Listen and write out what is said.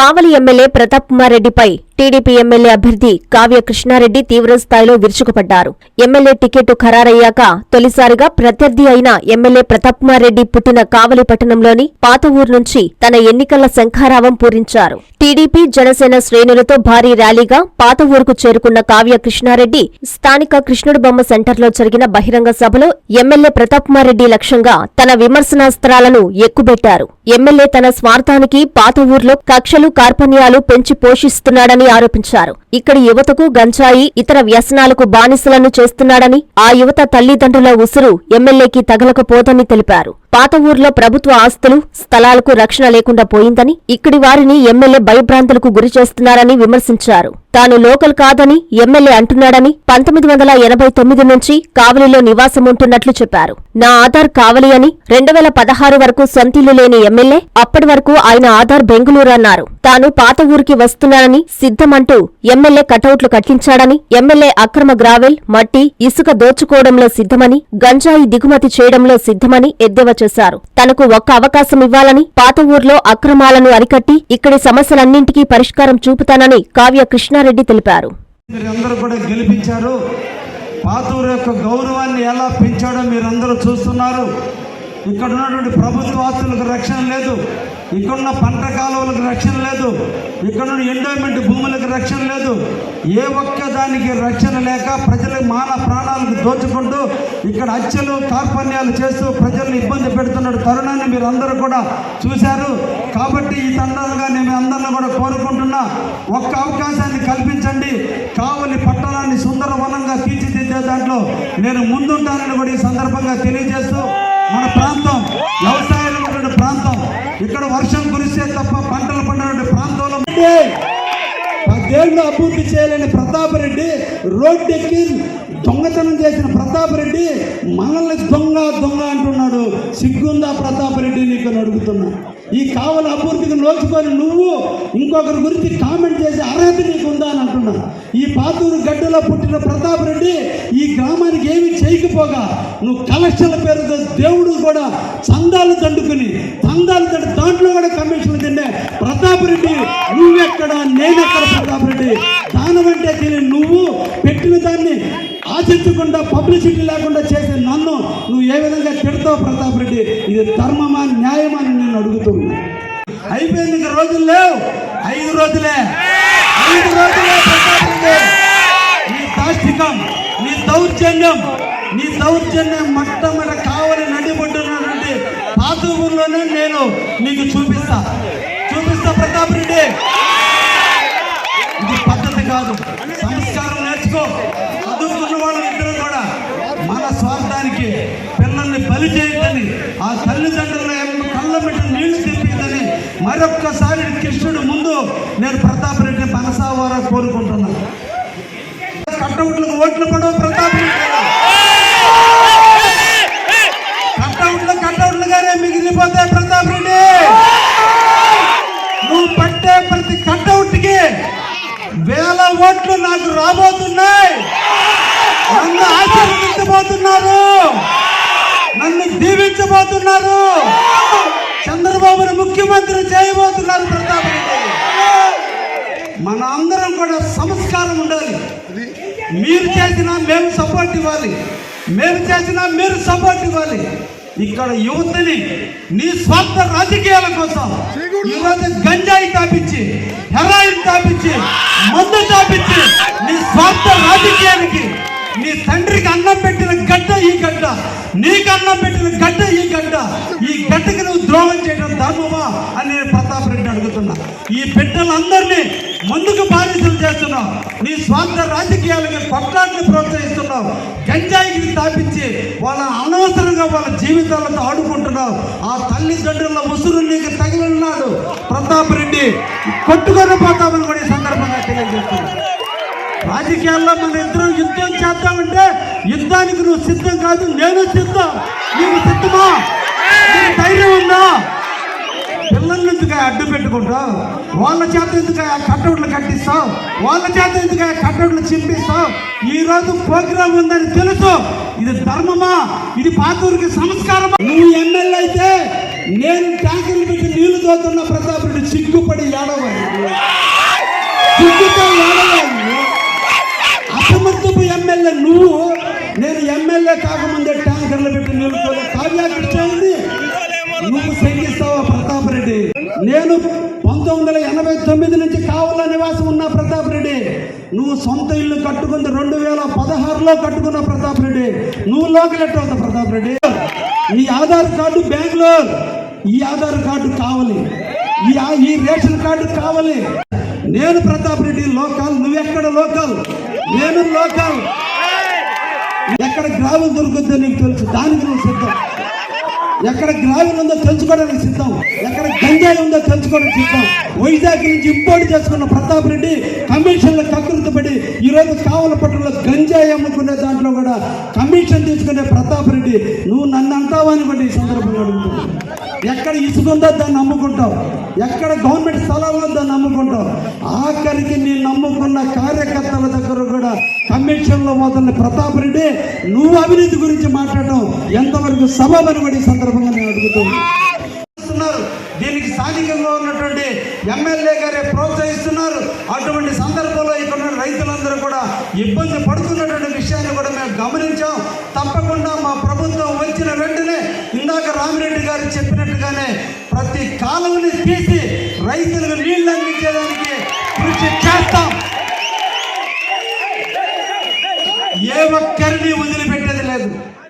కావలి MLA Pratap Kumar రెడ్డిపై TDP MLA అభ్యర్థి కావ్య కృష్ణారెడ్డి తీవ్రస్థాయిలో విరుచుకుపడ్డారు. ఎమ్మెల్యే టికెట్ ఖరారయ్యాక తొలిసారిగా ప్రత్యర్థి అయిన ఎమ్మెల్యే ప్రతాప్ కుమార్ రెడ్డి పుట్టిన కావలి పట్టణంలోని పాత ఊరు నుంచి తన ఎన్నికల శంఖారావం పూరించారు. టీడీపీ జనసేన శ్రేణులతో భారీ ర్యాలీగా పాత ఊరుకు చేరుకున్న కావ్య కృష్ణారెడ్డి స్థానిక కృష్ణుడు బొమ్మ సెంటర్లో జరిగిన బహిరంగ సభలో ఎమ్మెల్యే ప్రతాప్ కుమార్ రెడ్డి లక్ష్యంగా తన విమర్శనాస్త్రాలను ఎక్కుబెట్టారు. ఎమ్మెల్యే తన స్వార్థానికి పాత ఊర్లో కక్షలు కార్పణ్యాలు పెంచి పోషిస్తున్నాడని ఆరోపించారు ఇక్కడి యువతకు గంజాయి ఇతర వ్యసనాలకు బానిసలను చేస్తున్నాడని ఆ యువత తల్లిదండ్రుల ఉసురు ఎమ్మెల్యేకి తగలకపోదని తెలిపారు. పాత ఊర్లో ప్రభుత్వ ఆస్తులు స్థలాలకు రక్షణ లేకుండా పోయిందని ఇక్కడి వారిని ఎమ్మెల్యే భయభ్రాంతులకు గురి చేస్తున్నారని విమర్శించారు. తాను లోకల్ కాదని ఎమ్మెల్యే అంటున్నాడని పంతొమ్మిది వందల ఎనభై తొమ్మిది నుంచి కావలిలో నివాసం ఉంటున్నట్లు చెప్పారు. నా ఆధార్ కావలి అని రెండు వేల పదహారు వరకు సొంతిల్లు లేని ఎమ్మెల్యే అప్పటి వరకు ఆయన ఆధార్ బెంగుళూరు అన్నారు. తాను పాత ఊరికి వస్తున్నానని సిద్ధమంటూ ఎమ్మెల్యే కటౌట్లు కట్టించాడని ఎమ్మెల్యే అక్రమ గ్రావెల్ మట్టి ఇసుక దోచుకోవడంలో సిద్ధమని గంజాయి దిగుమతి చేయడంలో సిద్ధమని ఎద్దేవా చేశారు. తనకు ఒక్క అవకాశం ఇవ్వాలని పాత ఊర్లో అక్రమాలను అరికట్టి ఇక్కడి సమస్యలన్నింటికీ పరిష్కారం చూపుతానని కావ్య కృష్ణారెడ్డి తెలిపారు. పాతూరు యొక్క గౌరవాన్ని ఎలా పెంచాడో మీరందరూ చూస్తున్నారు. ఇక్కడ ఉన్నటువంటి ప్రభుత్వ ఆస్తులకు రక్షణ లేదు. ఇక్కడున్న పంట కాలువలకు రక్షణ లేదు. ఇక్కడున్న ఎండోమెంట్ భూములకు రక్షణ లేదు. ఏ ఒక్క దానికి రక్షణ లేక ప్రజల మాన ప్రాణాలకు దోచుకుంటూ ఇక్కడ హత్యలు కార్పణ్యాలు చేస్తూ ప్రజల్ని ఇబ్బంది పెడుతున్న తరుణాన్ని మీరు అందరూ కూడా చూశారు. కాబట్టి ఈ తండాలుగా నేను అందరిని కూడా కోరుకుంటున్నా ఒక్క అవకాశాన్ని కల్పించండి. కావలి పట్టణాన్ని సుందరవనంగా తీర్చిదిద్దే దాంట్లో నేను ముందుంటానని కూడా ఈ సందర్భంగా తెలియజేస్తూ మన ప్రాంతం వ్యవసాయం ఉన్నటువంటి ప్రాంతం ఇక్కడ వర్షం కురిస్తే తప్ప పంటలు పండినటువంటి ప్రాంతంలో పదేళ్ళు అభివృద్ధి చేయలేని ప్రతాప్ రెడ్డి రోడ్డు ఎక్కి దొంగతనం చేసిన ప్రతాప్ రెడ్డి మనల్ని దొంగ దొంగ అంటున్నాడు. సిగ్గుందా ప్రతాప్ రెడ్డి నీకు అడుగుతున్నా. ఈ కావల అభివృద్ధికి నోచుకొని నువ్వు ఇంకొకరి గురించి కామెంట్ చేసే అర్హత నీకు ఉందా అని అంటున్నా ఈ పాతూరు గడ్డలో పుట్టిన ప్రతాప్ రెడ్డి ఈ గ్రామానికి ఏమి చేయకపోగా నువ్వు కలెక్షన్ల పేరుతో దేవుడు కూడా చందాలు తండుకుని చందాలు తండ్రి దాంట్లో కూడా కమిషన్లు తిండే ప్రతాప్ రెడ్డి. నువ్వెక్కడ? నేనెక్కడ ప్రతాప్ రెడ్డి? దానం నువ్వు పెట్టిన దాన్ని ఆశించకుండా పబ్లిసిటీ లేకుండా చేసే నన్ను నువ్వు ఏ విధంగా తిడతావు ప్రతాప్ రెడ్డి? ఇది ధర్మమా న్యాయమా అని నేను అడుగుతున్నా. అయిపోయింది ఇంకా రోజులు లేవు. ఐదు రోజులే. ఐదు రోజులే ప్రతాప్ రెడ్డి. నీ దాష్టికం నీ దౌర్జన్యం నీ దౌర్జన్యం మొట్టమొదట కావలి నడిపడుతున్నటువంటి పాత ఊర్లోనే నేను నీకు చూపిస్తా. చూపిస్తా ప్రతాప్ రెడ్డి ఇది పద్ధతి కాదు సంస్కారం నేర్చుకో చదువుకున్న వాళ్ళిద్దరూ కూడా మన స్వార్థానికి పిల్లల్ని బలి చేయొద్దని ఆ తల్లిదండ్రుల యొక్క కళ్ళ బిడ్డ నీళ్ళు తెప్పిందని మరొక్కసారి కృష్ణుడు ముందు నేను ప్రతాప్ రెడ్డి మనసావారా కోరుకుంటున్నాను కట్టౌట్లకు ఓట్లు పడవ ప్రతాప్ రెడ్డి కట్టౌట్లు కట్టౌట్లుగానే మిగిలిపోతాయి ప్రతాప్ రెడ్డి. నువ్వు పట్టే ప్రతి కట్టౌట్కి వేల ఓట్లు నాకు రాబోతున్నాయి. నన్ను ఆశీర్వదించబోతున్నారు. నన్ను దీవించబోతున్నారు. చంద్రబాబును ముఖ్యమంత్రి మీరు చేసినా మేము సపోర్ట్ ఇవ్వాలి. మేము చేసినా మీరు సపోర్ట్ ఇవ్వాలి. ఇక్కడ యువతని నీ స్వార్థ రాజకీయాల కోసం ఈరోజు గంజాయి తాపించి హెరాయిన్ తాపించి మందు తాపించి నీ స్వార్థ రాజకీయానికి నీ తండ్రికి అన్నం పెట్టిన గడ్డ ఈ గడ్డ నీకు అన్నం పెట్టిన గడ్డ ఈ గడ్డ. ఈ గడ్డకి నువ్వు ద్రోహం చేయడం ధర్మమా అని అడుగుతున్నా ఈ బిడ్డలందరినీ ముందుకు బాధితులు చేస్తున్నావు నీ స్వార్థ రాజకీయాలకి కొట్లాట్ని ప్రోత్సహిస్తున్నావు గంజాయికి తాపించి వాళ్ళ అనవసరంగా వాళ్ళ జీవితాలతో ఆడుకుంటున్నావు ఆ తల్లిదండ్రుల ముసురు నీకు తగిలిన్నాడు ప్రతాప్ రెడ్డి కొట్టుకొని పోతామని కూడా ఈ సందర్భంగా తెలియజేస్తున్నాను రాజకీయాల్లో మన ఇద్దరం యుద్ధం చేద్దామంటే యుద్ధానికి నువ్వు సిద్ధం కాదు నేను సిద్ధం. నీకు సిద్ధమా నీకు ధైర్యం ఉందా పిల్లల్ని ఎందుకు అడ్డు పెట్టుకుంటావు. వాళ్ళ చేత ఎందుకు కట్టవుట్లు కట్టిస్తావు? వాళ్ళ చేత ఎందుకు కట్టవుట్లు చింపిస్తావు? ఈ రోజు ప్రోగ్రామ్ ఉందని తెలుసు. ఇది ధర్మమా? ఇది పాతూరికి సంస్కారమా? నువ్వు ఎమ్మెల్యే అయితే నేను ట్యాంకర్లు పెట్టి నీళ్ళు తోతున్న ప్రతాప్ రెడ్డి చిక్కుపడి ఏడవాలి సిగ్గుతో ఏడవాలి అసమర్థపు ఎమ్మెల్యే నువ్వు. నేను ఎమ్మెల్యే కాకముందే ట్యాంకర్లు పెట్టి నీళ్ళు తోలే కావ్యా కృష్ణాంది నువ్వు శంకిస్తావా ప్రతాప్ రెడ్డి నేను పంతొమ్మిది వందల ఎనభై తొమ్మిది నుంచి కావుల నివాసం ఉన్న ప్రతాప్ రెడ్డి నువ్వు సొంత ఇల్లు కట్టుకుంది రెండు వేల పదహారులో కట్టుకున్న ప్రతాప్ రెడ్డి. నువ్వు లోకల్ ఎట్ట అవుతావు ప్రతాప్ రెడ్డి? నీ ఆధార్ కార్డు బెంగళూరు. ఈ ఆధార్ కార్డు కావాలి. ఈ ఈ రేషన్ కార్డు కావాలి. నేను ప్రతాప్ రెడ్డి లోకల్ నువ్వెక్కడ లోకల్? నేను లోకల్. ఎక్కడ గ్రామం దొరుకుతుందో నీకు తెలుసు. దానికి నువ్వు సిద్ధం. ఎక్కడ గ్రామం ఉందో తెలుసుకోవడానికి సిద్ధం. ఎక్కడ గంజాయి ఉందో తెలుసుకోవడానికి సిద్ధం. వైజాగ్ నుంచి ఇంపోర్ట్ చేసుకున్న ప్రతాప్ రెడ్డి కమిషన్ల కకృతి పడి ఈరోజు కావల పట్టణంలో గంజాయి అమ్ముకునే దాంట్లో కూడా కమిషన్ తీసుకునే ప్రతాప్ రెడ్డి. నువ్వు నన్ను అంటావని కూడా ఈ సందర్భంగా అడుగుతున్నాను. ఎక్కడ ఇసుక ఉందో దాన్ని నమ్ముకుంటావు. ఎక్కడ గవర్నమెంట్ స్థలాల్లో దాన్ని నమ్ముకుంటావు. ఆఖరికి నీ నమ్ముకున్న కార్యకర్తల దగ్గర కూడా కమిషన్లో పోతున్న ప్రతాప్ రెడ్డి నువ్వు అవినీతి గురించి మాట్లాడటం ఎంతవరకు సబబని కూడా ఈ సందర్భంగా నేను అడుగుతున్నాను. దీనికి ఉన్నటువంటి ఎమ్మెల్యే గారే ప్రోత్సహిస్తున్నారు. అటువంటి సందర్భంలో ఇక్కడ ఉన్న రైతులందరూ కూడా ఇబ్బంది పడుతున్నటువంటి విషయాన్ని కూడా మేము గమనించాం. తప్పకుండా మా ప్రభుత్వం వచ్చిన వెంటనే ఇందాక రామిరెడ్డి గారు చెప్పినట్టుగానే ప్రతి కాలువని తీసి రైతులకు నీళ్ళు అందించేదానికి కృషి చేస్తాం. ఏ ఒక్కరిని వదిలిపెట్టేది లేదు.